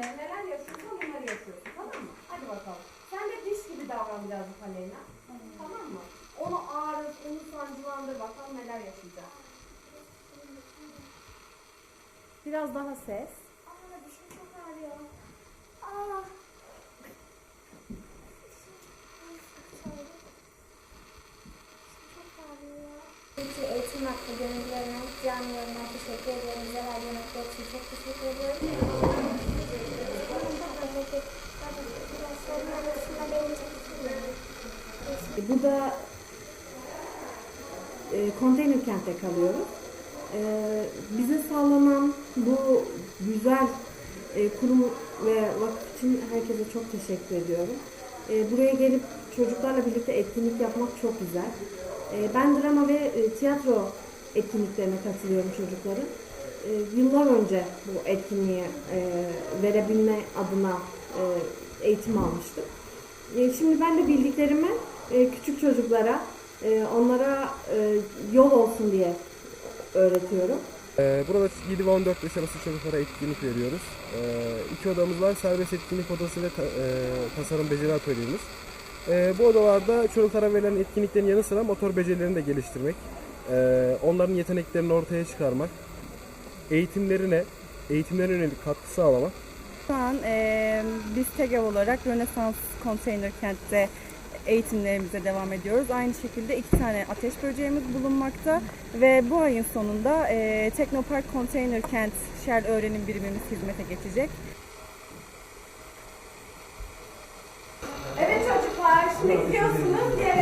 günde neler yapıyorsan bunları yapıyorsun. Tamam mı? Hadi bakalım. Sen de diş gibi davran biraz bu Aleyna. Tamam mı? Onu ağrıt, onu sancılandır bakalım neler yapacak. Biraz daha ses. Aa dişim çok ağrıyor. Ah. Aa. Türkçe Eğitim Hakkı gönüllerine, canlılarına teşekkür ederim. Zehra Yönetmek için çok teşekkür ediyorum. E, Burada e, konteyner kentte kalıyoruz. E, bize sağlanan bu güzel e, kurum ve vakıf için herkese çok teşekkür ediyorum. E, buraya gelip çocuklarla birlikte etkinlik yapmak çok güzel. E, ben drama ve e, tiyatro etkinliklerine katılıyorum çocukların. E, yıllar önce bu etkinliğe e, verebilme adına e, eğitim almıştım. E, Şimdi ben de bildiklerimi e, küçük çocuklara, e, onlara e, yol olsun diye öğretiyorum. Ee, Burada 7 ve 14 yaş arası çocuklara etkinlik veriyoruz. Ee, iki odamız var. Serbest etkinlik odası ve ta- e, tasarım beceri atölyemiz. Ee, bu odalarda çocuklara verilen etkinliklerin yanı sıra motor becerilerini de geliştirmek, e, onların yeteneklerini ortaya çıkarmak, eğitimlerine, eğitimlerine yönelik katkı sağlamak Şu an eee biz TEGAV olarak Rönesans Konteyner Kent'te eğitimlerimize devam ediyoruz. Aynı şekilde iki tane ateş böceğimiz bulunmakta ve bu ayın sonunda eee Teknopark Konteyner Kent Shell öğrenim birimimiz hizmete geçecek. Evet çocuklar, şimdi gidiyorsunuz diğer